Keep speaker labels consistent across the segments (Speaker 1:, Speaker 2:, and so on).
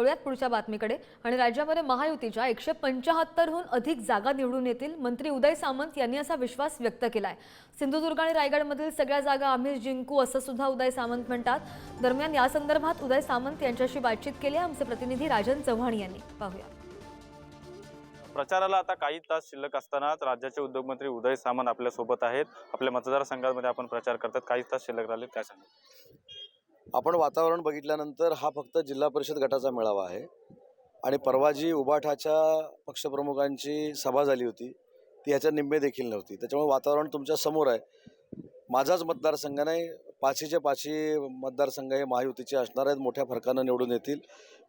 Speaker 1: वळूयात पुढच्या बातमीकडे. आणि राज्यामध्ये महायुतीच्या एकशे पंचाहत्तरहून अधिक जागा निवडून येतील मंत्री उदय सामंत यांनी असा विश्वास व्यक्त केला आहे सिंधुदुर्ग आणि रायगडमधील सगळ्या जागा आम्हीच जिंकू असं सुद्धा उदय सामंत म्हणतात. दरम्यान या संदर्भात उदय सामंत यांच्याशी बातचीत केली आहे आमचे प्रतिनिधी राजन चव्हाण यांनी. पाहूया.
Speaker 2: प्रचाराला आता काही तास शिल्लक असतानाच राज्याचे उद्योगमंत्री उदय सामंत आपल्यासोबत आहेत. आपल्या मतदारसंघामध्ये आपण प्रचार करतात. काही तास शिल्लक राहिले काय सांगा
Speaker 3: आपण वातावरण बघितल्यानंतर हा फक्त जिल्हा परिषद गटाचा मेळावा आहे. आणि परवा जी उबाठाच्या पक्षप्रमुखांची सभा झाली होती ती ह्याच्या निम्मे देखील नव्हती. त्याच्यामुळे वातावरण तुमच्यासमोर आहे. माझाच मतदारसंघ नाही पाचीचे पाचही मतदारसंघ हे महायुतीचे असणार आहेत मोठ्या फरकानं निवडून येतील.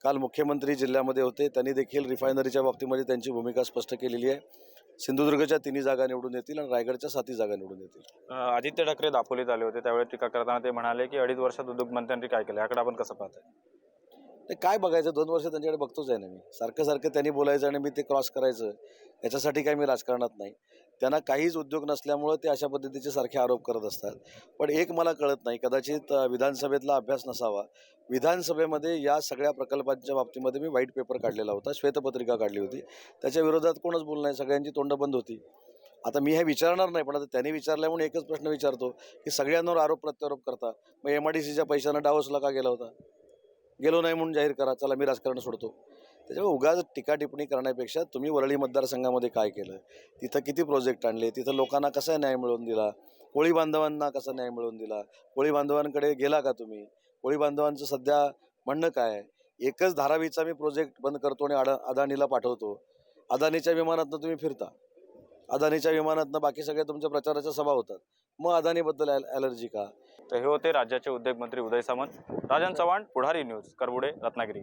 Speaker 3: काल मुख्यमंत्री जिल्ह्यामध्ये होते त्यांनी देखील रिफायनरीच्या बाबतीमध्ये त्यांची भूमिका स्पष्ट केलेली आहे. सिंधुदुर्गच्या तिन्ही जागा निवडून येतील आणि रायगडच्या सातही जागा निवडून येतील.
Speaker 2: अं, आदित्य ठाकरे दापोलीत आले होते त्यावेळी टीका करताना ते म्हणाले की अडीच वर्षात उद्योगमंत्र्यांनी काय केलं? याकडे आपण कसं पाहताय?
Speaker 3: ते काय बघायचं? दोन वर्ष त्यांच्याकडे बघतोच आहे ना मी. सारखं सारखं त्यांनी बोलायचं आणि मी ते क्रॉस करायचं. याच्यासाठी काही मी राजकारणात नाही. त्यांना काहीच उद्योग नसल्यामुळं ते अशा पद्धतीचे सारखे आरोप करत असतात. पण एक मला कळत नाही कदाचित विधानसभेतला अभ्यास नसावा. विधानसभेमध्ये या सगळ्या प्रकल्पांच्या बाबतीमध्ये मी व्हाईट पेपर काढलेला होता श्वेतपत्रिका काढली होती. त्याच्या विरोधात कोणच बोलणं नाही सगळ्यांची तोंड बंद होती. आता मी हे विचारणार नाही पण आता त्यांनी विचारल्यामुळे एकच प्रश्न विचारतो की सगळ्यांवर आरोप प्रत्यारोप करता. मग एम आय डी सीच्या पैशानं डावसला का गेला होता. गेलो नाही म्हणून जाहीर करा चला मी राजकारण सोडतो. त्याच्यामुळे उगाच टीका टिप्पणी करण्यापेक्षा तुम्ही वरळी मतदारसंघामध्ये काय केलं? तिथं किती प्रोजेक्ट आणले? तिथं लोकांना कसा न्याय मिळवून दिला? कोळी बांधवांना कसा न्याय मिळवून दिला? कोळी बांधवांकडे गेला का तुम्ही? कोळी बांधवांचं सध्या म्हणणं काय? आहे एकच धारावीचा मी प्रोजेक्ट बंद करतो आणि अडा अदानीला पाठवतो. अदानीच्या विमानातनं तुम्ही फिरता. अदानीच्या विमानातनं बाकी सगळ्या तुमच्या प्रचाराच्या सभा होतात. मग अदानीबद्दल ॲलर्जी का?
Speaker 2: तर हे होते राज्याचे उद्योग मंत्री उदय सामंत राजन चव्हाण पुढारी न्यूज करबुडे रत्नागिरी.